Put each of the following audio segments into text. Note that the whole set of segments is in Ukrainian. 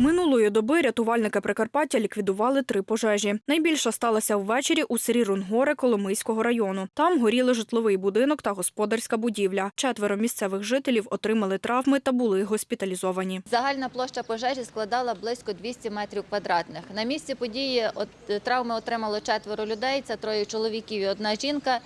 Минулої доби рятувальники Прикарпаття ліквідували три пожежі. Найбільша сталася ввечері у селі Рунгоре Коломийського району. Там горіли житловий будинок та господарська будівля. Четверо місцевих жителів отримали травми та були госпіталізовані. Загальна площа пожежі складала близько 200 метрів квадратних. На місці події е, травми отримало четверо людей. Це троє чоловіків і одна жінка.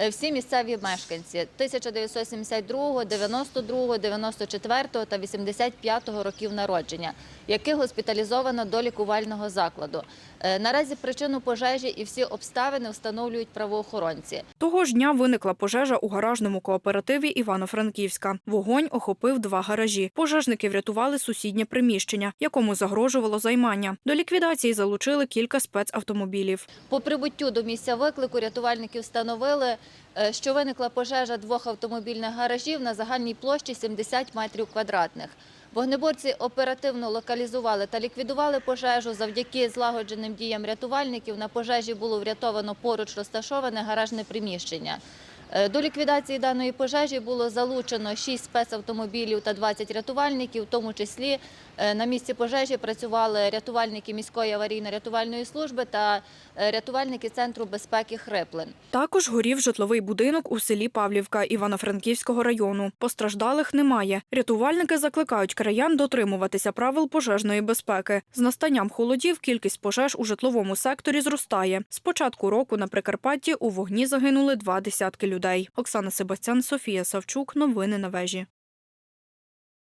Е, Всі місцеві мешканці 1972, 92, 94 та 85 років народження, яких госпіталізовано до лікувального закладу. Е, Наразі причину пожежі і всі обставини встановлюють правоохоронці. Того ж дня виникла пожежа у гаражному кооперативі Івано-Франківська. Вогонь охопив два гаражі. Пожежники врятували сусіднє приміщення, якому загрожувало займання. До ліквідації залучили кілька спецавтомобілів. По прибуттю до місця виклику рятувальники встановили, що виникла пожежа двох автомобільних гаражів на загальній площі 70 метрів квадратних. Вогнеборці оперативно локалізували та ліквідували пожежу. Завдяки злагодженим діям рятувальників на пожежі було врятовано поруч розташоване гаражне приміщення. Е, До ліквідації даної пожежі було залучено 6 спецавтомобілів та 20 рятувальників, в тому числі е, на місці пожежі працювали рятувальники міської аварійно-рятувальної служби та е, рятувальники Центру безпеки Хриплин. Також горів житловий будинок у селі Павлівка Івано-Франківського району. Постраждалих немає. Рятувальники закликають краян дотримуватися правил пожежної безпеки. З настанням холодів кількість пожеж у житловому секторі зростає. З початку року на Прикарпатті у вогні загинули два десятки людей. Оксана Себастян, Софія Савчук. Новини на вежі.